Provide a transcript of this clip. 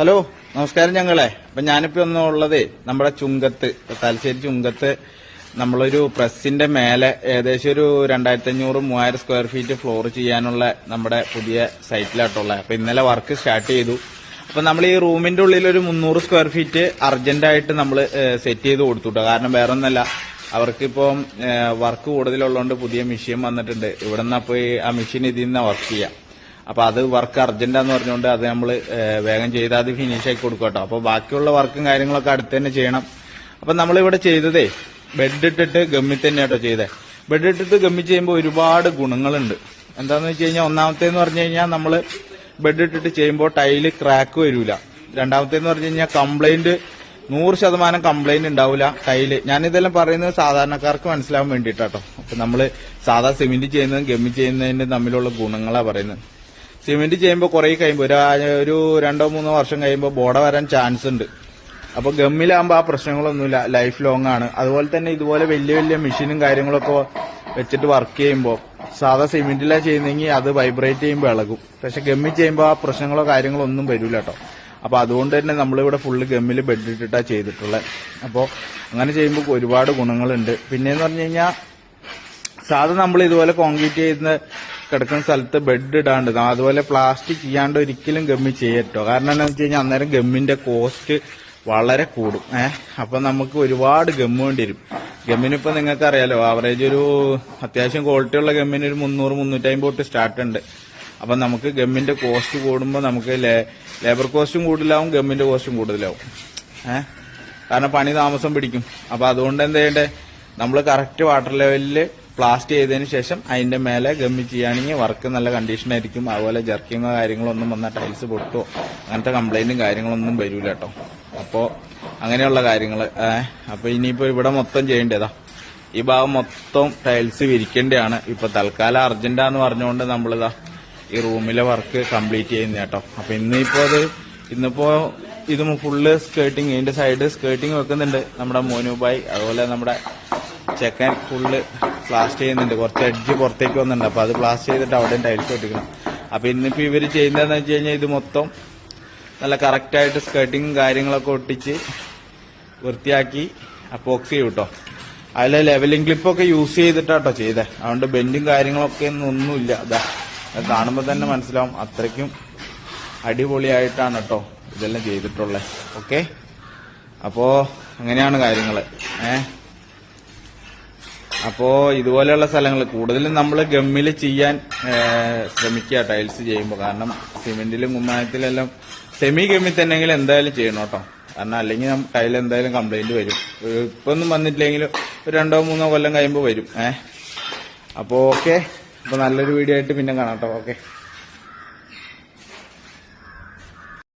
Hello നമസ്കാരം ഞങ്ങളെ. അപ്പൊ ഞാനിപ്പോ ഒന്നും ഉള്ളത് നമ്മുടെ ചുങ്കത്ത് തലശ്ശേരി ചുങ്കത്ത്. നമ്മളൊരു പ്രസിന്റെ മേലെ ഏകദേശം ഒരു രണ്ടായിരത്തി അഞ്ഞൂറ് മൂവായിരം സ്ക്വയർ ഫീറ്റ് ഫ്ലോർ ചെയ്യാനുള്ള നമ്മുടെ പുതിയ സൈറ്റിലായിട്ടുള്ളത് അപ്പൊ ഇന്നലെ വർക്ക് സ്റ്റാർട്ട് ചെയ്തു. അപ്പൊ നമ്മൾ ഈ റൂമിന്റെ ഉള്ളിൽ ഒരു മുന്നൂറ് സ്ക്വയർ ഫീറ്റ് അർജന്റായിട്ട് നമ്മൾ സെറ്റ് ചെയ്ത് കൊടുത്തുട്ടോ കാരണം വേറെ ഒന്നല്ല അവർക്കിപ്പം വർക്ക് കൂടുതലുള്ളതുകൊണ്ട് പുതിയ മെഷീൻ വന്നിട്ടുണ്ട്. ഇവിടെ നിന്ന് ആ മെഷീൻ ഇതിൽ നിന്ന് വർക്ക് ചെയ്യാം. അപ്പൊ അത് വർക്ക് അർജന്റാന്ന് പറഞ്ഞുകൊണ്ട് അത് നമ്മൾ വേഗം ചെയ്ത് അത് ഫിനിഷ് ആക്കി കൊടുക്കും കേട്ടോ. അപ്പൊ ബാക്കിയുള്ള വർക്കും കാര്യങ്ങളൊക്കെ അടുത്ത് തന്നെ ചെയ്യണം. അപ്പൊ നമ്മൾ ഇവിടെ ചെയ്തതേ ബെഡ് ഇട്ടിട്ട് ഗമ്മി തന്നെ കേട്ടോ ചെയ്തേ. ബെഡ് ഇട്ടിട്ട് ഗമ്മി ചെയ്യുമ്പോൾ ഒരുപാട് ഗുണങ്ങളുണ്ട്. എന്താന്ന് വെച്ച് കഴിഞ്ഞാൽ ഒന്നാമത്തേന്ന് പറഞ്ഞു കഴിഞ്ഞാൽ നമ്മൾ ബെഡ് ഇട്ടിട്ട് ചെയ്യുമ്പോൾ ടൈൽ ക്രാക്ക് വരൂല. രണ്ടാമത്തേന്ന് പറഞ്ഞു കഴിഞ്ഞാൽ കംപ്ലൈന്റ് നൂറ് ശതമാനം കംപ്ലൈന്റ് ഉണ്ടാവില്ല ടൈൽ ഞാനിതെല്ലാം പറയുന്നത് സാധാരണക്കാർക്ക് മനസ്സിലാവാൻ വേണ്ടിയിട്ടാട്ടോ അപ്പൊ നമ്മൾ സാധാ സിമെന്റ് ചെയ്യുന്നതും ഗമ്മി ചെയ്യുന്നതിന്റെ തമ്മിലുള്ള ഗുണങ്ങളാ പറയുന്നത്. സിമെന്റ് ചെയ്യുമ്പോൾ കുറെ കഴിയുമ്പോൾ ഒരു രണ്ടോ മൂന്നോ വർഷം കഴിയുമ്പോൾ ബോഡ വരാൻ ചാൻസ് ഉണ്ട്. അപ്പൊ ഗമ്മിലാകുമ്പോൾ ആ പ്രശ്നങ്ങളൊന്നുമില്ല. ലൈഫ് ലോങ് ആണ്. അതുപോലെ തന്നെ ഇതുപോലെ വലിയ വലിയ മെഷീനും കാര്യങ്ങളൊക്കെ വെച്ചിട്ട് വർക്ക് ചെയ്യുമ്പോൾ സാധാ സിമെന്റിലാണ് ചെയ്യുന്നെങ്കിൽ അത് വൈബ്രേറ്റ് ചെയ്യുമ്പോൾ ഇളകും. പക്ഷെ ഗമ്മി ചെയ്യുമ്പോൾ ആ പ്രശ്നങ്ങളോ കാര്യങ്ങളോ ഒന്നും വരില്ല കേട്ടോ അപ്പൊ അതുകൊണ്ട് തന്നെ നമ്മളിവിടെ ഫുള്ള് ഗമ്മിൽ ബെഡ് ഇട്ടിട്ടാണ് ചെയ്തിട്ടുള്ളത് അപ്പോൾ അങ്ങനെ ചെയ്യുമ്പോൾ ഒരുപാട് ഗുണങ്ങളുണ്ട്. പിന്നെന്ന് പറഞ്ഞു കഴിഞ്ഞാൽ സാധാ നമ്മൾ ഇതുപോലെ കോൺക്രീറ്റ് ചെയ്യുന്ന കിടക്കുന്ന സ്ഥലത്ത് ബെഡ് ഇടാണ്ട്. അതുപോലെ പ്ലാസ്റ്റിക് ചെയ്യാണ്ട് ഒരിക്കലും ഗമ്മി ചെയ്യട്ടോ കാരണം എന്താണെന്ന് വെച്ച് കഴിഞ്ഞാൽ അന്നേരം ഗമ്മിന്റെ കോസ്റ്റ് വളരെ കൂടും. ഏഹ് അപ്പൊ നമുക്ക് ഒരുപാട് ഗമ്മ് വേണ്ടി വരും ഗമ്മിനിപ്പോ നിങ്ങൾക്ക് അറിയാലോ ആവറേജ് ഒരു അത്യാവശ്യം ക്വാളിറ്റി ഉള്ള ഗമ്മിന് ഒരു മുന്നൂറ് മുന്നൂറ്റമ്പത് തൊട്ട് സ്റ്റാർട്ട് ഉണ്ട്. അപ്പൊ നമുക്ക് ഗമ്മിന്റെ കോസ്റ്റ് കൂടുമ്പോൾ നമുക്ക് ലേബർ കോസ്റ്റും കൂടുതലാവും ഗമ്മിന്റെ കോസ്റ്റും കൂടുതലാവും. ഏഹ് കാരണം പണി താമസം പിടിക്കും. അപ്പൊ അതുകൊണ്ട് എന്ത് ചെയ്യണ്ടേ? നമ്മൾ കറക്റ്റ് വാട്ടർ ലെവലിൽ പ്ലാസ്റ്റ് ചെയ്തതിന് ശേഷം അതിന്റെ മേലെ ഗമ്മി ചെയ്യുകയാണെങ്കിൽ വർക്ക് നല്ല കണ്ടീഷൻ ആയിരിക്കും. അതുപോലെ ജർക്കിങ്ങോ കാര്യങ്ങളൊന്നും വന്നാൽ ടൈൽസ് പൊട്ടോ അങ്ങനത്തെ കംപ്ലൈന്റും കാര്യങ്ങളൊന്നും വരൂല കേട്ടോ അപ്പോ അങ്ങനെയുള്ള കാര്യങ്ങൾ അപ്പൊ ഇനിയിപ്പോ ഇവിടെ മൊത്തം ചെയ്യേണ്ടതാ. ഈ ഭാഗം മൊത്തം ടൈൽസ് വിരിക്കേണ്ടതാണ്. ഇപ്പൊ തൽക്കാലം അർജന്റാന്ന് പറഞ്ഞുകൊണ്ട് നമ്മളിതാ ഈ റൂമിലെ വർക്ക് കംപ്ലീറ്റ് ചെയ്യുന്ന കേട്ടോ അപ്പൊ ഇന്നിപ്പോ അത് ഇന്നിപ്പോ ഇത് ഫുള്ള് സ്കേർട്ടിങ് ഇതിന്റെ സൈഡ് സ്കേർട്ടിങ് വെക്കുന്നുണ്ട് നമ്മുടെ മോനുബായി അതുപോലെ നമ്മുടെ ചെക്കൻ ഫുള്ള് പ്ലാസ്റ്റ് ചെയ്യുന്നുണ്ട്. കുറച്ച് എഡ്ജ് പുറത്തേക്ക് വന്നിട്ടുണ്ട്. അപ്പൊ അത് പ്ലാസ്റ്റ് ചെയ്തിട്ട് അവിടെ ടൈൽസ് ഒട്ടിക്കണം അപ്പൊ ഇന്നിപ്പോ ഇവർ ചെയ്യുന്നതെന്ന് വെച്ച് കഴിഞ്ഞാൽ ഇത് മൊത്തം നല്ല കറക്റ്റായിട്ട് സ്കേർട്ടിങ്ങും കാര്യങ്ങളൊക്കെ ഒട്ടിച്ച് വൃത്തിയാക്കി അപ്പോക്സ് ചെയ്യും കേട്ടോ അതിലെ ലെവലിംഗ് ക്ലിപ്പൊക്കെ യൂസ് ചെയ്തിട്ടാട്ടോ ചെയ്തേ. അതുകൊണ്ട് ബെൻഡും കാര്യങ്ങളൊക്കെ ഒന്നും ഒന്നുമില്ല. അതാ കാണുമ്പോൾ തന്നെ മനസ്സിലാവും. അത്രയ്ക്കും അടിപൊളിയായിട്ടാണ് കേട്ടോ ഇതെല്ലാം ചെയ്തിട്ടുള്ളത് ഓക്കെ അപ്പോ അങ്ങനെയാണ് കാര്യങ്ങൾ. ഏ? അപ്പോ ഇതുപോലെയുള്ള സ്ഥലങ്ങൾ കൂടുതലും നമ്മൾ ഗമ്മിൽ ചെയ്യാൻ ശ്രമിക്കുക ടൈൽസ് ചെയ്യുമ്പോൾ കാരണം സിമെന്റിലും കുമ്മായത്തിലെല്ലാം സെമി ഗമ്മി തന്നെങ്കിലും എന്തായാലും ചെയ്യണം കേട്ടോ. കാരണം അല്ലെങ്കിൽ ടൈൽ എന്തായാലും കംപ്ലൈന്റ് വരും. ഒരു- ഇപ്പൊ ഒന്നും വന്നിട്ടില്ലെങ്കിലും ഒരു രണ്ടോ മൂന്നോ കൊല്ലം കഴിയുമ്പോൾ വരും. ഏഹ് അപ്പോ ഓക്കെ. അപ്പൊ നല്ലൊരു വീഡിയോ ആയിട്ട് പിന്നെ കാണാം കേട്ടോ. ഓക്കെ.